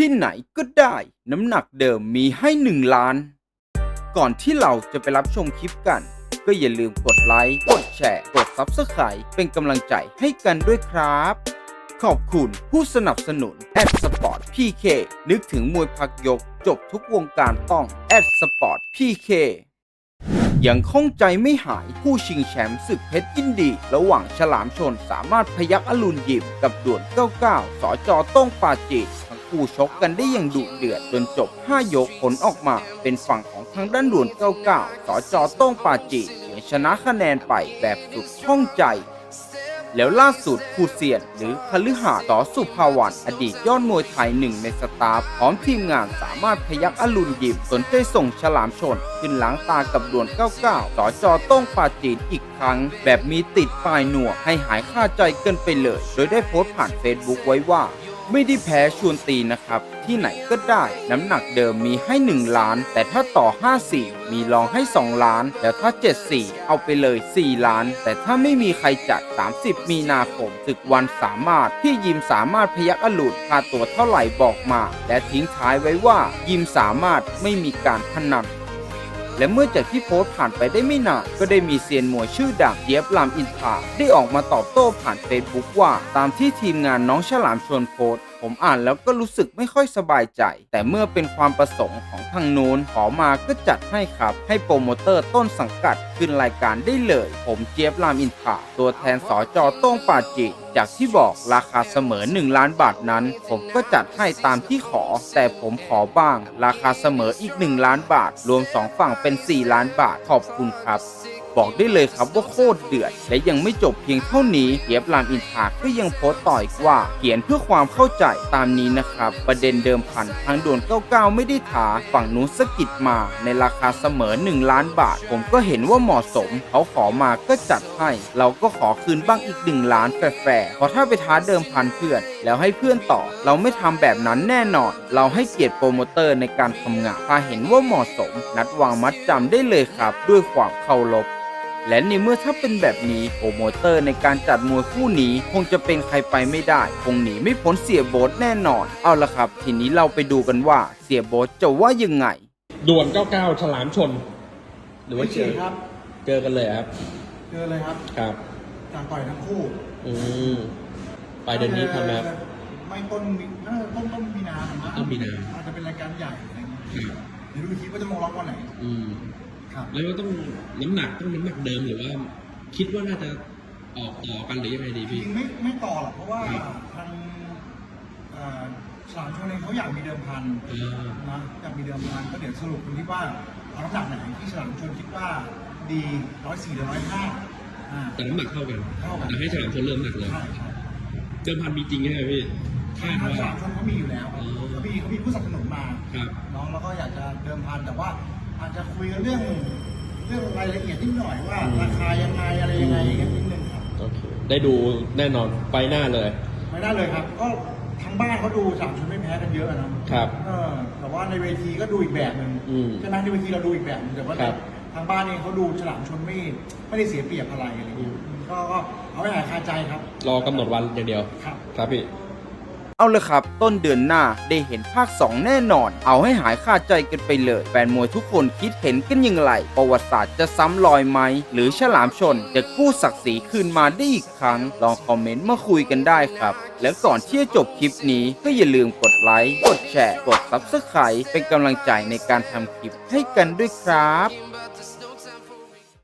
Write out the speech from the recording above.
ที่ไหนก็ได้ น้ำหนักเดิมมีให้ 1 ล้าน ก่อนที่เราจะไปรับชมคลิปกัน ก็อย่าลืมกดไลค์กดแชร์ กด Subscribe เป็นกำลังใจให้กันด้วยครับ ขอบคุณผู้สนับสนุนแอดสปอร์ตพีเคนึกถึงมวยพักยก จบทุกวงการต้องแอดสปอร์ตพีเคยังข้องใจไม่หายผู้ชิงแชมป์ศึกเพชรยินดี ระหว่างฉลามชนสามารถพยักอรุณยิมกับด่วน 99 สอจอต้องปาจีนทั้ง คู่ชกกันได้อย่างดุเดือดจนจบ 5 ยกผลออกมา เป็นฝั่งของทางด้านด่วน99สอจอต้องปาจีเฉือนชนะคะแนนไปแบบสุดข้องใจ แล้วล่าสุดผู้เซียน หรือคฤหาสน์ต่อสุภาวันอดีตยอดมวยไทยหนึ่งในสตาฟพร้อมทีมงานสามารถพยักอรุณยิมสนใจส่งฉลามชน ขึ้นหลังตากับด่วน 99ต่อจอต้องปาจีนอีกครั้ง แบบมีติดปลายหนวดให้หายคาใจเกินไปเลย โดยได้โพสต์ผ่านเฟซบุ๊กไว้ว่า ไม่ได้แพ้ชวนตีนะครับ ที่ไหนก็ได้ น้ำหนักเดิมมีให้ 1 ล้าน แต่ถ้าต่อ 54 มีรองให้ 2 ล้าน แล้วถ้า 74 เอาไปเลย 4 ล้าน แต่ถ้าไม่มีใครจัด 30 มีนาคมศึกวันสามารถที่ยิมสามารถพยักอรุณค่าตัวเท่าไหร่บอกมา และทิ้งท้ายไว้ว่ายิมสามารถไม่มีการพนัน และเมื่อจากที่โพสต์ผ่านไปได้ไม่นานก็ได้มีเซียนมวยชื่อดังเดียบลามอินทาได้ออกมาตอบโต้ผ่านเฟซบุ๊กว่า ตามที่ทีมงานน้องฉลามชวนโพสต์ผมอ่านแล้วก็รู้สึกไม่ค่อยสบายใจ แต่เมื่อเป็นความประสงค์ของทางนู้นขอมาก็จัดให้ครับ ให้โปรโมเตอร์ต้นสังกัดขึ้นรายการได้เลย ผมเจี๊ยบรามอินทาตัวแทนสอจอโต้งปาจีน จากที่บอกราคาเสมอ 1 ล้านบาทนั้น ผมก็จัดให้ตามที่ขอ แต่ผมขอบ้าง ราคาเสมออีก 1 ล้านบาท รวม 2 ฝั่งเป็น 4 ล้านบาท ขอบคุณครับ บอกได้เลยครับว่าโคตรเดือด และยังไม่จบเพียงเท่านี้เดียบรามอินทาก็ยังโพสต์ต่ออีกว่า เขียนเพื่อความเข้าใจตามนี้นะครับ ประเด็นเดิมพันทางด่วน 99 ไม่ได้ถาฝั่งนู้นสะกิดมาในราคาเสมอ 1 ล้านบาท ผมก็เห็นว่าเหมาะสม เขาขอมาก็จัดให้ เราก็ขอคืนบ้างอีก 1 ล้านแฝงเพราะถ้าไปท้าเดิมพันเพื่อน แล้วให้เพื่อนต่อ เราไม่ทำแบบนั้นแน่นอน เราให้เกียรติโปรโมเตอร์ในการทำงานถ้าเห็นว่าเหมาะสม นัดวางมัดจำได้เลยครับ ด้วยความเคารพ และในเมื่อถ้าเป็นแบบนี้โปรโมเตอร์ในการจัดมวยคู่นี้คงจะเป็นใครไปไม่ได้ คงหนีไม่พ้นเสียโบ๊ทแน่นอน เอาละครับ ทีนี้เราไปดูกันว่าเสียโบ๊ทจะว่ายังไงด่วน99ฉลามชน หรือว่าเจอครับ เจอกันเลยครับ เจอเลยครับครับต่างต่อยทั้งคู่ อืมปลายเดือนนี้ทำแล้วไม่ต้นมีน่าจะต้นต้นมีนานะต้นมีนา อาจจะเป็นรายการใหญ่อะไรเงี้ยครับเดี๋ยวดูอีกทีว่าจะลงล็อกวันไหน อืม ครับแล้วก็ต้องน้ำหนักต้องน้ำหนักเดิมหรือว่า คิดว่าน่าจะออกต่อกันหรือยังไงดีจพี่ ริงๆไม่ไม่ต่อหรอกเพราะว่าครับ ทางเอ่อฉลามชนเองเขาอยากมีเดิมพันอ่านะอยากมีเดิมพันก็เดี๋ยวสรุปกันที่ว่าเอาน้ำหนักไหนที่ฉลามชนคิดว่าดีร้อยสี่หรือร้อยห้าอ่า แต่น้ำหนักเท่ากันเท่ากัน แต่ให้ฉลามชนเริ่มหนักเลย ใช่ใช่เดิมพันมีจริงใช่ไหมพี่คาดทางว่าฉลามชนเขามีอยู่แล้วอ๋อ เขามีเขามีผู้สนับสนุนมา ครับ น้องแล้วก็อยากจะเดิมพันแต่ว่า อาจจะคุยกันเรื่องเรื่องรายละเอียดนิดหน่อยว่า ราคายังไงอะไรยังไงอย่างเงี้ยนิดนึงครับโอเคได้ดูแน่นอนไปหน้าเลย ไม่ได้เลยครับ ก็ทางบ้านเขาดูสามชุดไม่แพ้กันเยอะนะครับ เออแต่ว่าในเวทีก็ดูอีกแบบหนึ่งอืมใช่ไหมในเวทีเราดูอีกแบบหนึงแต่ว่าครับทางบ้านเองเขาดูฉลามชนไม่ไม่ได้เสียเปรียบอะไรอะไรเงี้ยก็ก็เอาไว้หายคาใจครับรอกำหนดวันอย่างเดียว ครับ ครับพี่ เอาละครับ ต้นเดือนหน้าได้เห็นภาค 2 แน่นอน เอาให้หายคาใจกันไปเลย แฟนมวยทุกคนคิดเห็นกันยังไงประวัติศาสตร์จะซ้ำรอยไหม หรือฉลามชนจะกู้ศักดิ์ศรีคืนมาได้อีกครั้ง ลองคอมเมนต์มาคุยกันได้ครับ แล้วก่อนที่จะจบคลิปนี้ก็อย่าลืมกดไลค์ กดแชร์ กด Subscribe เป็นกำลังใจในการทำคลิปให้กันด้วยครับ